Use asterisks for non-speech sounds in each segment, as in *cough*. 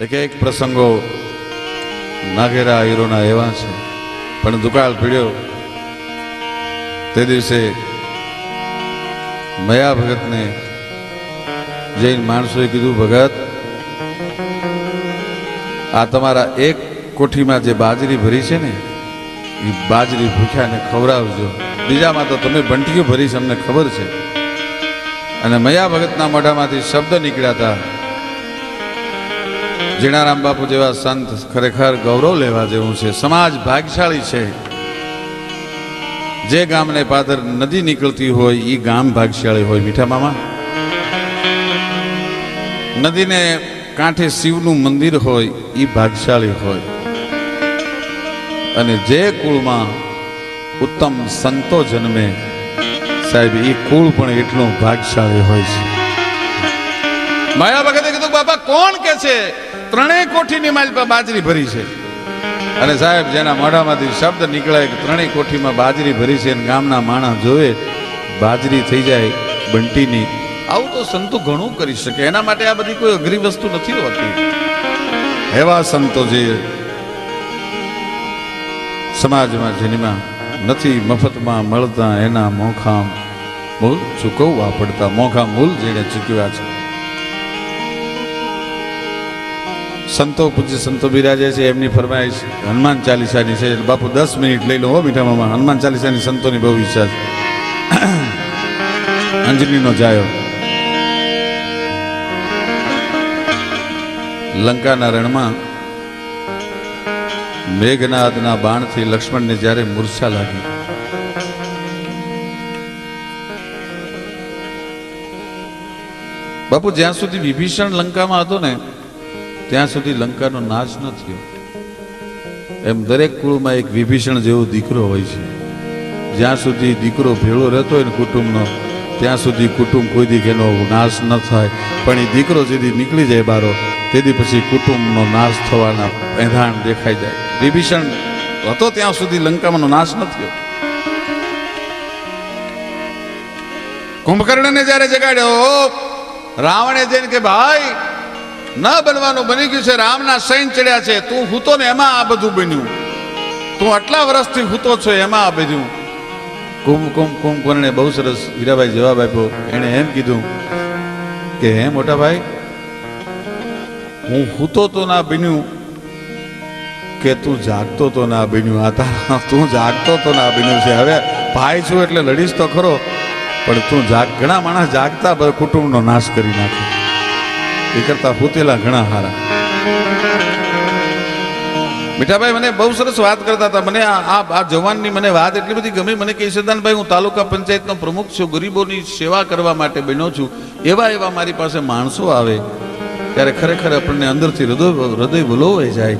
એક એક પ્રસંગો નાગેરા, હીરોના એવા છે. પણ દુકાળ પીડ્યો. તે દિવસે મયા ભગતને જૈન માણસોએ કીધું, ભગત, આ તમારા એક કોઠીમાં જે બાજરી ભરી છે ને, એ બાજરી ભૂખ્યાને ખવડાવજો. બીજામાં તો તમે બંટીઓ ભરી છે અમને ખબર છે. અને મયા ભગતના મોઢામાંથી શબ્દ નીકળ્યા હતા જીણારામ બાપુ જેવા સંત ખરેખર ગૌરવ લેવા જેવું છે. સમાજ ભાગશાળી છે. જે ગામને પાદર નદી નીકળતી હોય એ ગામ ભાગશાળી હોય, મીઠા મામા. નદીને કાંઠે શિવનું મંદિર હોય એ ભાગશાળી હોય. અને જે કુળમાં ઉત્તમ સંતો જન્મે, સાહેબ એ કુળ પણ એટલું ભાગશાળી હોય છે. માયા ભગતે કીધું, બાપા, કોણ કે છે? ત્રણેય કોઠીની માલ બાજરી ભરી છે. અને સાહેબ, જેના મોઢામાંથી શબ્દ નીકળે કે ત્રણેય કોઠીમાં બાજરી ભરી છે અને ગામના માણસ જોવે, બાજરી થઈ જાય બંટીની. આવું તો સંતો ઘણું કરી શકે. એના માટે આ બધી કોઈ અઘરી વસ્તુ નથી હોતી. એવા સંતો જે સમાજમાં જેનીમાં નથી, મફતમાં મળતા એના મોખા મૂલ ચૂકવવા પડતા? મોખા મૂલ જેને ચૂકવ્યા છે. સંતો પૂજ્ય સંતો બિરાજે છે, એમની ફરમાઈશ હનુમાન ચાલીસાની છે. બાપુ દસ મિનિટ લઈ લો હો મીઠા મામા. હનુમાન ચાલીસાની સંતોની બહુ ઈચ્છા છે. *coughs* અંજનીનો જાયો. લંકાના રણમાં મેઘનાદના બાણથી લક્ષ્મણને જ્યારે મૂર્છા લાગી, બાપુ જ્યાં સુધી વિભીષણ લંકામાં હતો ને ત્યાં સુધી લંકાનો નાશ ન થયો. એમ દરેક કુળમાં એક વિભીષણ જેવો દીકરો હોય છે. જ્યાં સુધી દીકરો ભેળો રહેતો હોય ને કુટુંબનો, ત્યાં સુધી કુટુંબ કોઈ દી એનો નાશ ન થાય. પણ એ દીકરો જેથી નીકળી જાય બારો તેથી પછી કુટુંબનો નાશ થવાના એંધાણ દેખાઈ જાય. વિભીષણ હતો ત્યાં સુધી લંકામાંનો નાશ ન થયો. કુંભકર્ણને જ્યારે જગાડ્યો રાવણે જઈને કે ભાઈ ન બનવાનું, બની ગયું છે. રામના સૈન ચડ્યા છે. તું હૂતો ને એમાં આ બધું બન્યું. તું આટલા વર્ષથી હૂતો છો, એમાં આ બન્યું કુંભ કુંભ કુંભકર્ણે બહુ સરસ હીરાભાઈ જવાબ આપ્યો. એણે એમ કીધું કે, હે મોટા ભાઈ હું હૂતો તો ના બન્યું કે તું જાગતો તો ના બન્યું? આ તારા, તું જાગતો તો ના બન્યું છે. હવે ભાઈ છું એટલે લડીશ તો ખરો, પણ તું જાગ, ઘણા માણસ જાગતા બધા કુટુંબનો નાશ કરી નાખે. એ કરતા હોતેલા ઘણા હારા. મીઠાભાઈ, મને બહુ સરસ વાત કરતા હતા. મને આ આ જવાનની મને વાત એટલી બધી ગમી. મને કેશરદાનભાઈ હું તાલુકા પંચાયતનો પ્રમુખ છું. ગરીબોની સેવા કરવા માટે બન્યો છું. એવા એવા મારી પાસે માણસો આવે. ત્યારે ખરેખર આપણને અંદરથી હૃદય હૃદય ભૂલોવાઈ જાય.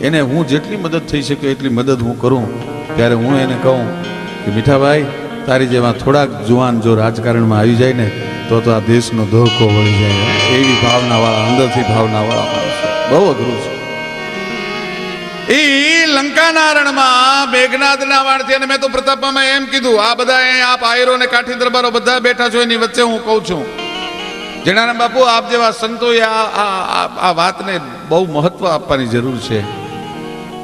એને હું જેટલી મદદ થઈ શકે એટલી મદદ હું કરું. ત્યારે હું એને કહું કે, મીઠાભાઈ તારી જેવા થોડાક જુવાન જો રાજકારણમાં આવી જાય ને, તો તો આ દેશનો ધોકો વળી જાય. એવી ભાવનાવાળા, અંદરથી ભાવનાવાળા માણસો. બહુ અઘરું છે. એ લંકાના રણમાં મેઘનાદના વાણથી અને મેં તો પ્રતાપમાં એમ કીધું, આ બધા આપ આયરો ને કાઠી દરબારો બધા બેઠા છો, એની વચ્ચે હું કહું છું. જણારામ બાપુ, આપ જેવા સંતોએ આ- આ વાતને બહુ મહત્વ આપવાની જરૂર છે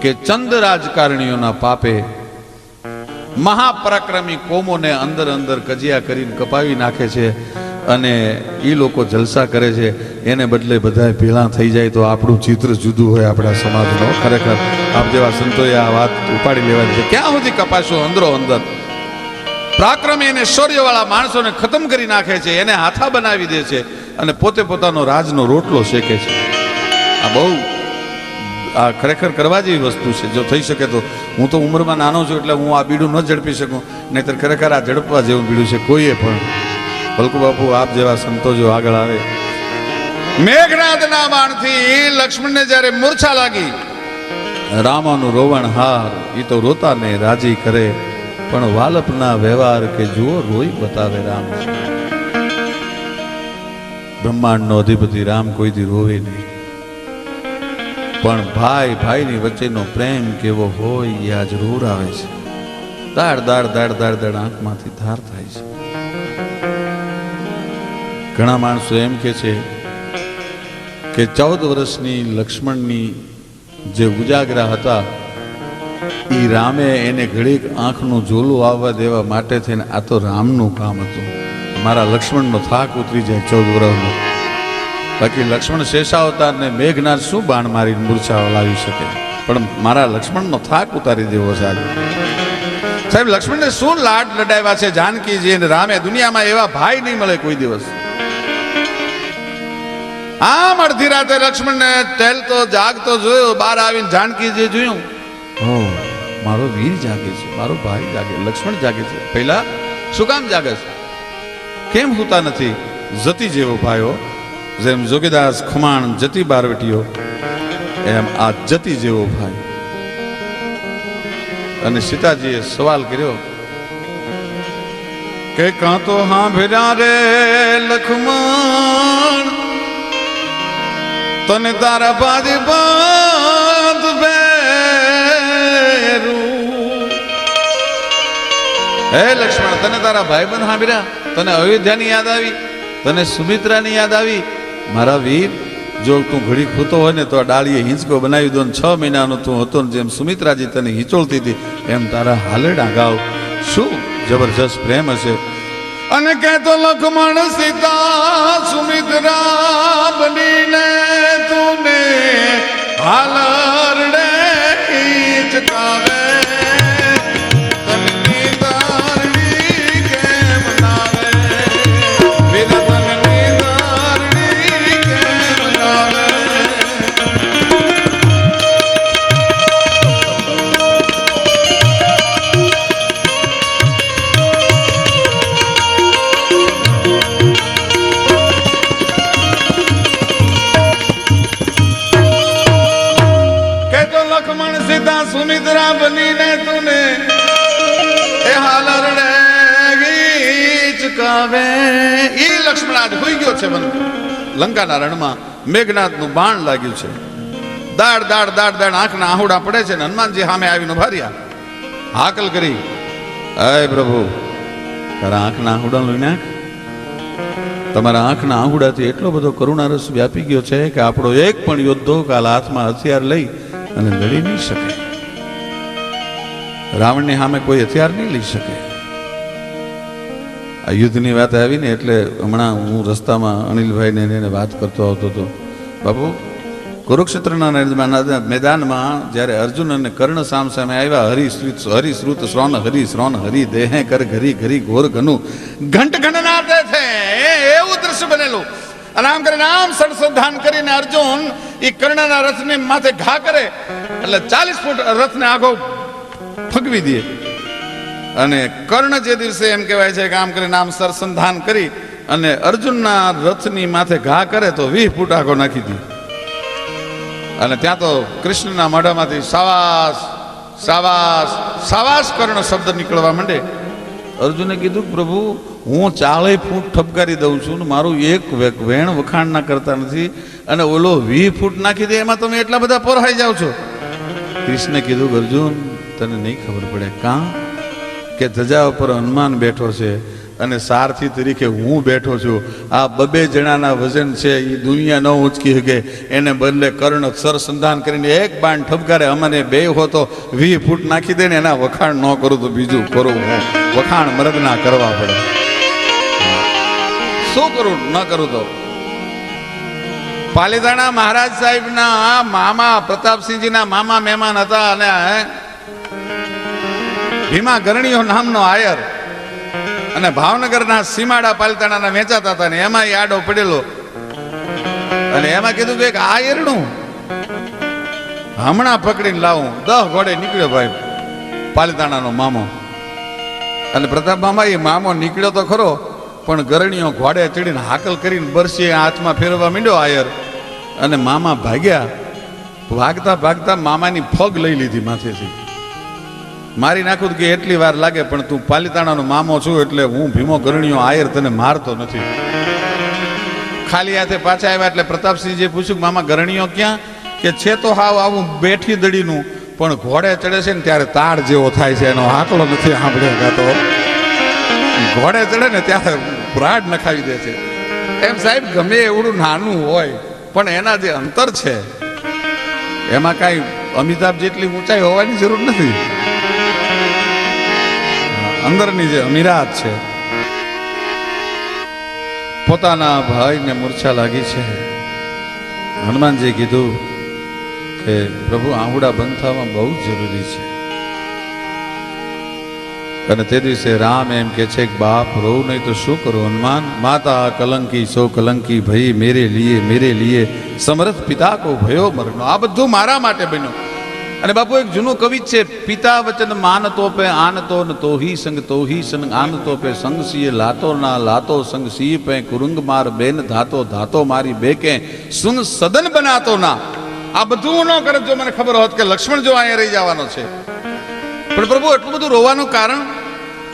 કે ચંદ રાજકારણીઓના પાપે મહાપરાક્રમી કોમોને અંદર અંદર કજિયા કરીને કપાવી નાખે છે અને એ લોકો જલસા કરે છે. એને બદલે બધા ભેળા થઈ જાય તો આપણું ચિત્ર જુદું હોય આપણા સમાજનો. ખરેખર આપ જેવા સંતોએ આ વાત ઉપાડી લેવાની છે. ક્યાં સુધી કપાશો અંદરો અંદર? પરાક્રમી અને શૌર્યવાળા માણસોને ખતમ કરી નાખે છે, એને હાથા બનાવી દે છે અને પોતે પોતાનો રાજનો રોટલો શેકે છે. આ બહુ આ ખરેખર કરવા જેવી વસ્તુ છે. જો થઈ શકે તો હું તો ઉંમરમાં નાનો છું એટલે હું આ બીડું ન ઝડપી શકું. નહીતર ખરેખર આ ઝડપવા જેવું બીડું છે કોઈએ પણ. ભલકુ બાપુ, આપ જેવા સંતો જો આગળ આવે. મેઘનાદના બાણથી લક્ષ્મણને જ્યારે મૂર્છા લાગી, રામાનું રોવણ હાર એ તો રોતા ને રાજી કરે. પણ વાલપના વ્યવહાર કે જુઓ, રોઈ બતાવે રામ. બ્રહ્માંડનો અધિપતિ રામ કોઈથી રોવે નહીં. પણ ભાઈ, ભાઈની વચ્ચેનો પ્રેમ કેવો હોય એ આ જરૂર આવે છે. દાડ દાડ દાડ દાડ દાડ આંખમાંથી ધાર થાય છે. ઘણા માણસો એમ કે છે કે ચૌદ વર્ષની લક્ષ્મણની જે ઉજાગરા હતા એ રામે એને ઘડીક આંખનું ઝોલું આવવા દેવા માટે થઈને આ તો રામનું કામ હતું. મારા લક્ષ્મણનો થાક ઉતરી જાય ચૌદ વર્ષનો. બાકી લક્ષ્મણ શેષાવતારને મેઘનાથ શું બાણ મારીને મૂર્છા લાવી શકે? પણ મારા લક્ષ્મણનો થાક ઉતારી દેવો છે સાહેબ, લક્ષ્મણને શું લાડ લડાવ્યા છે જાનકીજી? અને રામે દુનિયામાં એવા ભાઈ નહીં મળે કોઈ દિવસ. આમ અડધી રાતે લક્ષ્મણને ટેલતો, જાગતો જોયો, બહાર આવીને જાનકીજી જોયું. ઓ મારો વીર જાગે છે, મારો ભાઈ જાગે, લક્ષ્મણ જાગે છે. પહેલા શું કામ જાગે છે? કેમ હોતા નથી? જતી જેવો ભાઈઓ જેમ જોગીદાસ ખુમાણ જતી બારવટીઓ એમ આ જતી જેવો ભાઈ. અને સીતાજીએ સવાલ કર્યો, કે કાં તો હા ભેરા રે લખમણ? તને તારા બાજી બેરું. હે લક્ષ્મણ, તને તારા ભાઈબંધ સાંભળ્યા તને અયોધ્યાની યાદ આવી? તને સુમિત્રાની યાદ આવી? મારા વીર, જો તું ઘડી ખૂતો હોય ને તો આ ડાળીએ હિંચકો બનાવી દો ને છ મહિનાનો તું હતો ને જેમ સુમિત્રાજી તને હિંચોળતી હતી, એમ તારા હાલડા ગાવ શું જબરજસ્ત પ્રેમ હશે? અને કહેતો લખમણ સીતા સુમિત્રા બનીને તુને હાલરડે હિંચકાવે લખમણ સીધા સુમિત્રા બનીને તુને એ હાલરડે ચુકાવે એ લક્ષ્મણાજ હોઈ ગયો છે મને લંકાના રણમાં મેઘનાથનું બાણ લાગ્યું છે. દાડ દાડ દાડ દાડ આંખના આહુડા પડે છે ને હનુમાનજી સામે આવીને ભાર્યા હાકલ કરી. અય પ્રભુ, તારા આંખના આહુડા લઈ નાખ તમારા આંખના આહુડાથી એટલો બધો કરુણારસ વ્યાપી ગયો છે કે આપણો એક પણ યોદ્ધો કાલ હાથમાં હથિયાર લઈ અને લડી નહીં શકે. રાવણની સામે કોઈ હથિયાર નહીં લઈ શકે. આ યુદ્ધની વાત આવી ને એટલે હમણાં હું રસ્તામાં અનિલભાઈને એને વાત કરતો આવતો હતો. બાપુ, કુરુક્ષેત્રના મેદાનમાં જ્યારે અર્જુન અને કર્ણ સામ સામે આવ્યા હરિશ્રુત હરિશ્રુત શ્રોણ, હરિ શ્રોણ, હરિ દેહે કર, ઘરી ઘરી ઘોર ઘનું ઘંટ ઘનનાથે છે. એવું દ્રશ્ય બનેલું. અને આમ કરીને આમ સડસધાન કરીને અર્જુન એ કર્ણના રથને માથે ઘા કરે. એટલે ચાલીસ ફૂટ રથને આગો ફગવી દે. અને કર્ણ જે દિવસે એમ કહેવાય છે કે આમ કરીને આમ સરસંધાન કરી અને અર્જુનના રથની માથે ઘા કરે તો વીસ ફૂટ આગો નાખી દે. અને ત્યાં તો કૃષ્ણના મોઢામાંથી સાવાસ સાવાસ સાવાસ કર્ણ શબ્દ નીકળવા માંડે. અર્જુને કીધું પ્રભુ હું ચાલે ફૂટ ઠપકારી દઉં છું ને મારું એક વેણ વખાણ ના કરતા નથી અને ઓલો વી ફૂટ નાખી દે, એમાં તમે એટલા બધા પોરાઈ જાઓ છો. કૃષ્ણે કીધું, અર્જુન, તને નહીં ખબર પડે. કાં? કે ધજા ઉપર હનુમાન બેઠો છે. અને સારથી તરીકે હું બેઠો છું. આ બબે જણાના વજન છે એ દુનિયા ન ઉંચકી શકે એને બદલે કર્ણ સરસંધાન કરીને એક બાણ ઠપકારે અમને બે હો વી ફૂટ નાખી દે ને એના વખાણ ન કરું તો બીજું કરું હું. વખાણ મરદના કરવા પડે. શું કરું? ન કરું તો. પાલીતાણા મહારાજ સાહેબના મામા, પ્રતાપસિંહજીના મામા મહેમાન હતા અને ભીમા ગરણીઓ નામનો આયર. અને ભાવનગરના સીમાડા પાલિતાણાના વેચાતા હતા ને એમાં આડો પડેલો. અને એમાં કીધું કે આ આયરનું હમણાં પકડીને લાવું. દહ ઘોડે નીકળ્યો ભાઈ પાલિતાણાનો મામો. અને પ્રતાપ મામા એ મામો નીકળ્યો તો ખરો, પણ ગરણીઓ ઘોડે ચડીને હાકલ કરીને બરસી હાથમાં ફેરવા માંડ્યો આયર. અને મામા ભાગ્યા. ભાગતા ભાગતા મામાની ફગ લઈ લીધી માથેથી. મારી નાખું કે એટલી વાર લાગે, પણ તું પાલિતાણાનો મામો છું એટલે હું ભીમો ગરણીઓ આયર તને મારતો નથી. ખાલી હાથે પાછા આવ્યા એટલે પ્રતાપસિંહજી પૂછ્યું મામા ગરણીઓ ક્યાં? કે, છે તો હાવ આવું બેઠી દડીનું, પણ ઘોડે ચડે છે ને ત્યારે તાળ જેવો થાય છે, એનો આંકડો નથી સાંભળ્યો ગાતો. ઘોડે ચડે ને ત્યારે બ્રાડ નખાવી દે છે. એમ સાહેબ, ગમે એવડું નાનું હોય, પણ એના જે અંતર છે, એમાં કાંઈ અમિતાભ જેટલી ઊંચાઈ હોવાની જરૂર નથી. અંદરની જે અમીરાત છે, પોતાના ભાઈને મૂર્છા લાગી છે. હનુમાનજી કીધું કે પ્રભુ આંગુડા બંધ થવા બહુ જરૂરી છે. અને તે દિવસે રામ એમ કે છે કે, બાપ, રોવ નહીં તો શું કરું? હનુમાન, માતા કલંકી, સો કલંકી ભઈ, મેરે લીએ મેરે લીએ, સમરથ પિતા કો ભયો મરનો. આ બધું મારા માટે બન્યું. અને બાપુ, એક જૂનું કવિ છે, પિતા વચન માનતો પે આનતો ન તો હી સંગ તો હી સંગ, આન પે સંગ સિંહ લાતો ના લાતો સંગ સિંહ પે, કુરુંગ માર બેન ધાતો ધાતો મારી બેકે, સુન સદન બનાતો ના. આ બધું ન કરે જો મને ખબર હોત કે લક્ષ્મણ જો અહીંયા રહી જવાનો છે. પણ પ્રભુ, એટલું બધું રોવાનું કારણ?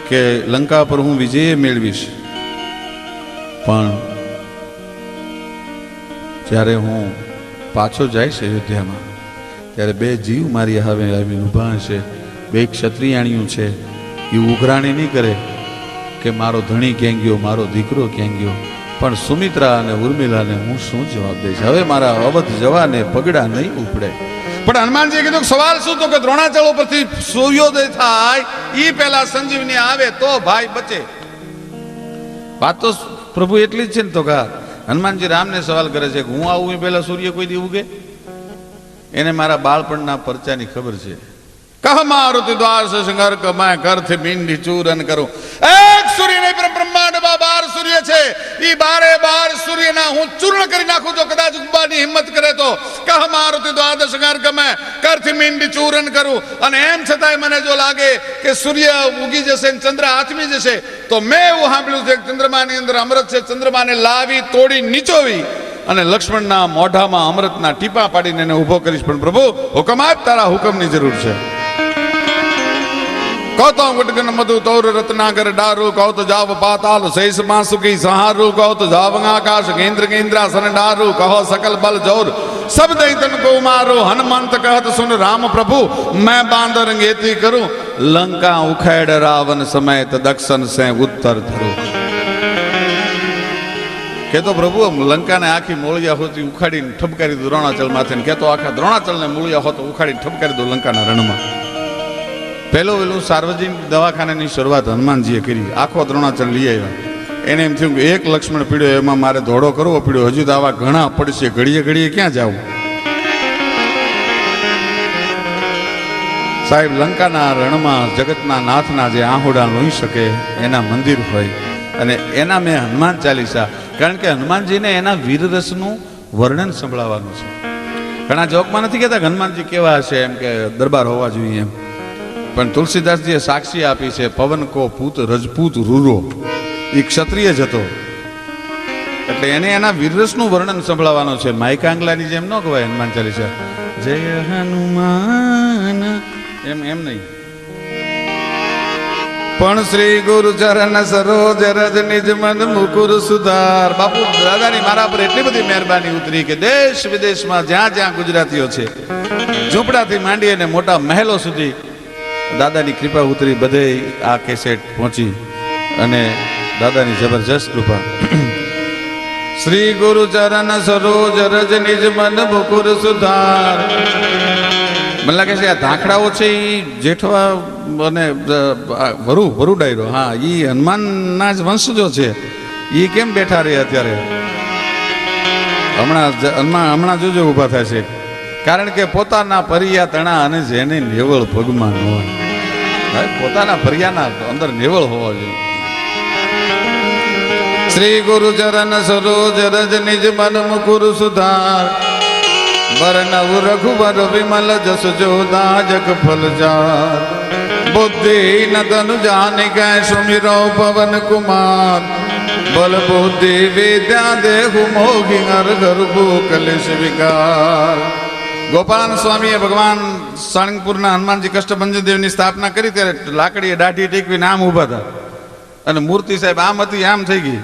કે લંકા પર હું વિજય મેળવીશ. પણ જ્યારે હું પાછો જઈશ અયોધ્યામાં ત્યારે બે જીવ મારી હવે આવી ઊભા છે. બે ક્ષત્રિયાણીઓ છે. એ ઉઘરાણી નહીં કરે કે મારો ધણી ક્યાં ગયો મારો દીકરો ક્યાં ગયો. પણ સુમિત્રા અને ઉર્મિલાને હું શું જવાબ દઈશ? હવે મારા અવધ જવાને પગડા નહીં ઉપડે. પણ હનુમાનજી કીધું સવાલ શું તો કે દ્રોણાચળ ઉપરથી સૂર્યોદય થાય એ પહેલા સંજીવની આવે તો ભાઈ બચે. વાત તો પ્રભુ એટલી જ છે ને તો કા? હનુમાનજી રામને સવાલ કરે છે કે હું આવું એ પહેલા સૂર્ય કોઈ દી ઉગે? એને મારા બાળપણના પરચાની ખબર છે. કહ મારુતિ દ્વાર સે સંઘર કમાય કરથી મીંડી ચૂરન કરું. એક સૂર્ય નહીં, પણ બ્રહ્માંડમાં બાર સૂર્ય છે. ઈ બારે બાર સૂર્યના હું ચૂર્ણ કરી નાખું જો કદાચ ઉબાની હિંમત કરે તો. કહ મારુતિ દ્વાદશ સંઘર કમાય કરથી મિંડી ચૂરન કરું. અને એમ છતાંય મને જો લાગે કે સૂર્ય ઉગી જશે ને ચંદ્ર આથમી જશે, તો મેં એવું સાંભળ્યું છે ચંદ્રમાની અંદર અમૃત છે. ચંદ્રમાને લાવી, તોડી, નીચોવી. અને લક્ષ્મણના મોઢામાં અમૃતના ટીપા પાડીને એને ઊભો કરીશ પણ પ્રભુ હુકમ આપ તારા હુકમની જરૂર છે કહો તો ગુટગન મધુ તૌર રત્નાગર ડારુ કહો તો જાવ પાતાલ શૈષ માસુકી સહારુ કહો તો જાવ આકાશ કેન્દ્ર કેન્દ્રાસન ડારુ કહો सकल बल जोर सब दई तन को मारो हनुमंत कहत सुन राम प्रभु मैं बांदर गेती करूं लंका उखैड़ रावण समेत दक्षिण से उत्तर धरू કેતો પ્રભુ લંકાને આખી મૂળિયા હોતી ઉખાડીને ઠપકારી દીધું દ્રોણાચલ માથે ને કેતો આખા દ્રોણાચલને મૂળિયા હોતો ઉખાડીને ઠપકારી દો લંકાના રણમાં. પહેલો પેલું સાર્વજનિક દવાખાનાની શરૂઆત હનુમાનજીએ કરી. આખો દ્રોણાચલ લઈ આવ્યા. એને એમ થયું કે એક લક્ષ્મણ પીડ્યો, એમાં મારે ધોડો કરવો પીડ્યો. હજુ તો આવા ઘણા પડશે. ઘડીએ ઘડીએ ક્યાં જાવું? સાહેબ, લંકાના રણમાં જગતના નાથના જે આહુડા લોહી શકે, એના મંદિર હોય. અને એના મેં હનુમાન ચાલીસા. કારણ કે હનુમાનજીને એના વીરરસનું વર્ણન સંભળાવવાનું છે. ઘણા જોકમાં નથી કહેતા હનુમાનજી કેવા હશે એમ કે દરબાર હોવા જોઈએ. એમ પણ તુલસીદાસજીએ સાક્ષી આપી છે, પવન કો પૂત, રજપૂત રૂરો. એ ક્ષત્રિય જ હતો. એટલે એને એના વીરરસનું વર્ણન સંભળાવવાનું છે. માયકાંગલાની જેમ ન કહેવાય હનુમાન ચાલીસા. જય હનુમાન. એમ એમ નહીં. પણ શ્રી ગુરુ ચરણ સરોજ રજ નિજ મન મુકુર સુધાર. બાપુ, દાદાની મારા પર એટલી બધી મહેરબાની ઉતરી કે દેશ વિદેશમાં જ્યાં જ્યાં ગુજરાતીઓ છે, ઝૂંપડાથી માંડી અને મોટા મહેલો સુધી દાદાની કૃપા ઉતરી બધે આ કેસેટ પહોંચી અને દાદાની જબરજસ્ત કૃપા. શ્રી ગુરુ ચરણ સરોજ રજ નિજ મન મુકુર સુધાર. મને લાગે છે આ ધાંકડાઓ છે એ જેઠવા અને વરુ વરુ ડાયરો હા એ હનુમાનના જ વંશજો છે. એ કેમ બેઠા રહે અત્યારે? હમણાં હનુમાન હમણાં જોજો ઊભા થાય છે. કારણ કે પોતાના પરિયા તણા અને જેને નેવળ પગમાં ન હોય પોતાના પરિયાના અંદર નેવળ હોવા જોઈએ. શ્રી ગુરુ ચરણ સરોજ રજ નિજ મન મુકુર સુધાર. વરનવ રઘુવર વિમલ જસ જોદા જગ ફલ જાર બુદ્ધિ ન તનુ જાન कै સુમિરો પવન કુમાર. બલ બુદ્ધિ વિદ્યા દેહુ મોહી નર ઘર કલેશ વિકાર. ગોપાલ સ્વામીએ ભગવાન સાણંગપુરના હનુમાનજી કષ્ટભંજન દેવની સ્થાપના કરી ત્યારે લાકડીએ દાઢી ટેકવીને આમ ઊભા હતા અને મૂર્તિ સાહેબ આમ હતી, આમ થઈ ગઈ.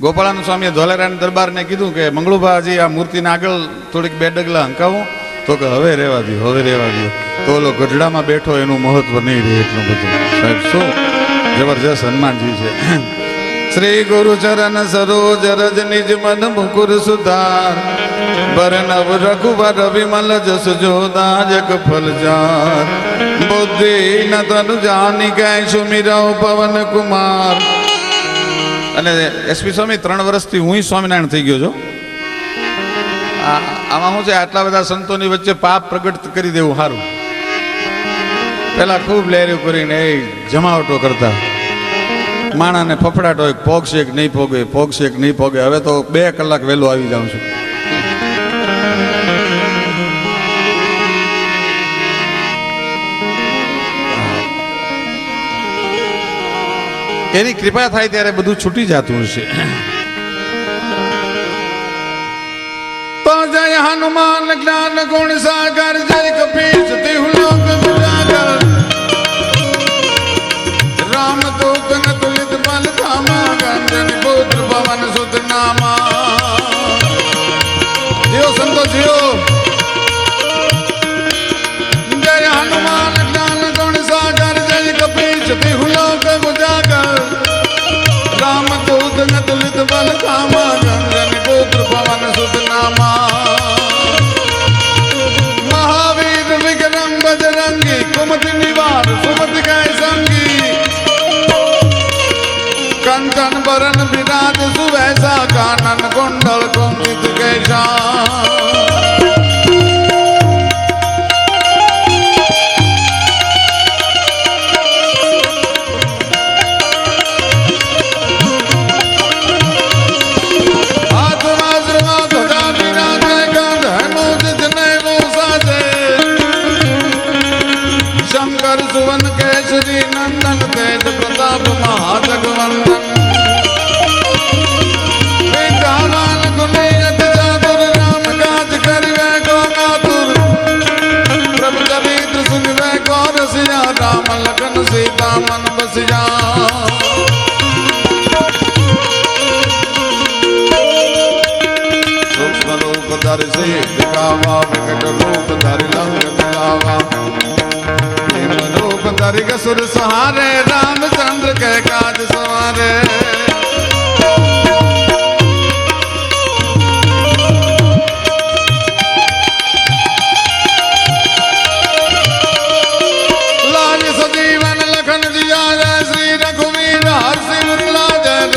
ગોપાળાનંદ સ્વામીએ ધોલેરાની દરબારને કીધું કે, મંગળુભાજી, આ મૂર્તિને આગળ થોડીક બે ડગલા હંકાવું. તો કે, હવે રહેવા દો હવે રહેવા દો તો ઓલો ગઢડામાં બેઠો, એનું મહત્વ નહીં રહે એટલું બધું. સાહેબ, શું જબરજસ્ત હનુમાનજી છે. શ્રી ગુરુ ચરણ સરોજ રજ નિજ મન મુકુર સુધાર. બરનવ રઘુબર વિમલ જસ જોદા જગ ફલ જાર બુદ્ધિ ન તન જાની કે સુમિરવ પવન કુમાર. અને એસપી સ્વામી, ત્રણ વર્ષથી હું સ્વામિનારાયણ થઈ ગયો છું. આમાં શું છે? આટલા બધા સંતોની વચ્ચે પાપ પ્રગટ કરી દેવું સારું. પેલા ખૂબ લહેરિયું કરીને એ જમાવટો કરતા. માણાને ફફડાટ હોય પોગશે કે નહીં પોગે, પોગશે કે નહીં પોગે. હવે તો બે કલાક વહેલો આવી જાઉં છું. એની કૃપા થાય ત્યારે બધું છૂટી જતું હશે. તો જય હનુમાન, જ્ઞાન, ગુણ, સાગર, જય કપીશ તિહુ લોક ઉજાગર રામ દૂત ન બલ ધામા ગંજન પુત્ર ભવન સુત નામા. જીઓ સંતો, જીઓ તુલિત બલ ગંજન પુત્ર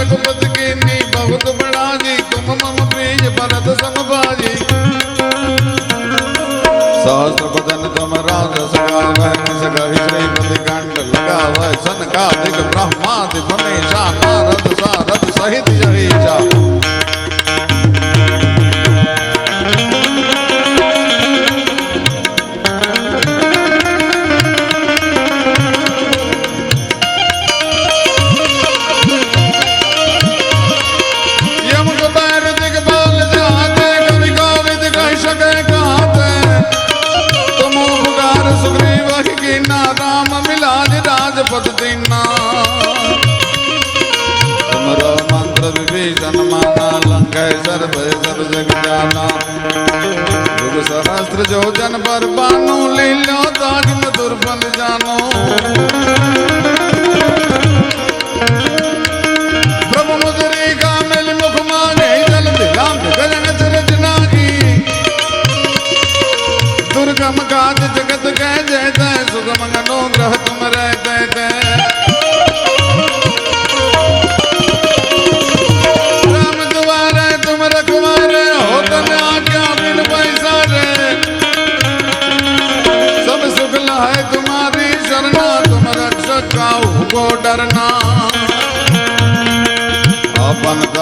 रघुपति की नी बहुत बड़ा जी तुम मम प्रिय भरत समभाजी सहस्त्र बदन तुम राज सगावै सगहि श्रीपति कंठ लगावै सनकादिक ब्रह्मादि मनीषा नारद सारद सहित আমার বান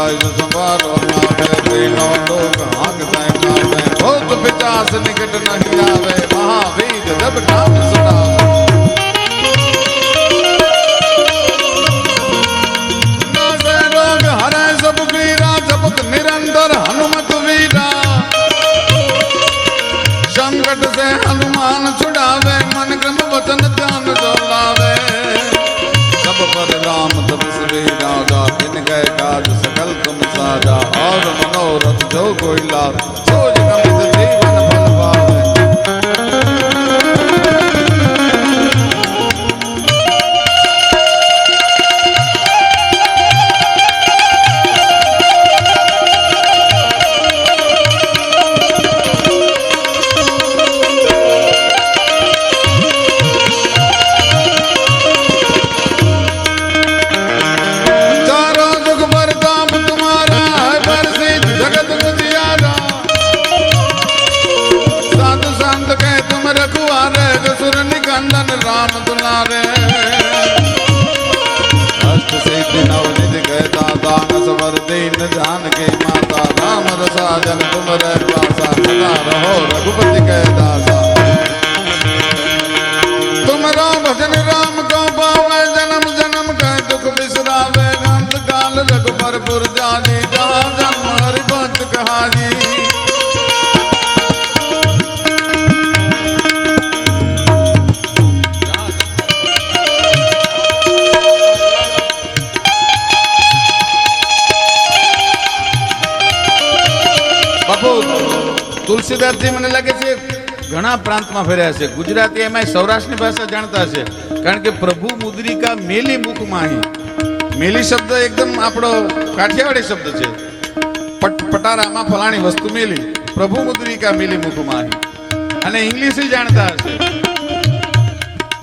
ਰਾਜ ਸੰਵਾਰੋ ਨਾਵੇ ਤੀਨੋ ਲੋਕ ਹੰਗ ਸੈ ਮਾਰੈ ਬਹੁਤ ਵਿਚਾਸ ਨਿਕਟ ਨਹੀਂ ਆਵੇ ਮਹਾਵੀਰ ਜਬ ਨਾਮ ਸੁਣਾਵੇ ਨਾਸੇ ਰੋਗ ਹਰੈ ਸਭ ਵੀਰਾ ਜਪਤ ਨਿਰੰਤਰ ਹਨੂਮਤ ਵੀਰਾ ਸੰਕਟ ਸੇ ਹਨੂਮਾਨ ਛੁਡਾਵੇ ਮਨ ਕ੍ਰਮ ਵਚਨ ਧਿਆਨ ਜੋਲਾਵੇ ਸਭ ਪਰ ਰਾਮ ਤਪਸਵੀ ਰਾਜਾ ਦਿਨ ਗਏ ਕਾਜ રાજા અર મનોરથ જો કોઈ લાભ दीन जान के माता राम रसाजन तुम रह पासा सदा रहो रघुपति के दासा तुम राम भजन राम को पावे जन्म जन्म का दुख बिसरावे अंत काल रघुबर पुर जानी जहाँ जन्म हरि भक्त कहानी તુલસીદાસજી મને લાગે છે ઘણા પ્રાંતમાં ફર્યા છે. ગુજરાતી એમાં સૌરાષ્ટ્રની ભાષા જાણતા છે કારણ કે પ્રભુ મુદ્રિકા મેલી મુખ માહી મેલી શબ્દ એકદમ આપણો કાઠિયાવાડી શબ્દ છે. પટ, પટારામાં ફલાણી વસ્તુ મેલી. પ્રભુ મુદ્રિકા મેલી મુખ માહી અને ઇંગ્લિશ જાણતા હશે.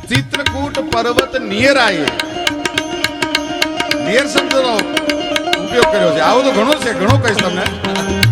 ચિત્રકૂટ પર્વત નિયર આયે નિયર શબ્દનો ઉપયોગ કર્યો છે. આવું તો ઘણું છે. ઘણું કહીશ તમને.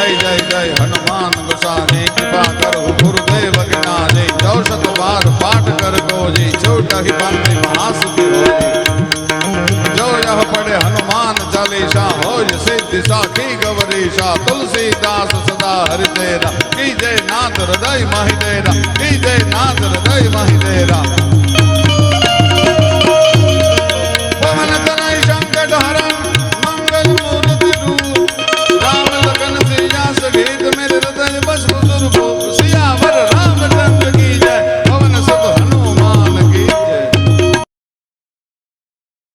જય જય જય, હનુમાન ગોસાની કૃપા કરો, ગુરુદેવ જ્ઞાની ચૌસઠ વાર પાઠ કરગોજી ચૌટહી બંધી મહાસુખી હોજી જો યહ પડે હનુમાન ચાલીસા હોય, સિદ્ધિ સાખી ગવરીશા તુલસીદાસ સદા હરિ તેરા કી જય નાથ હૃદય માહી તેરા કી જય નાથ હૃદય માહી તેરા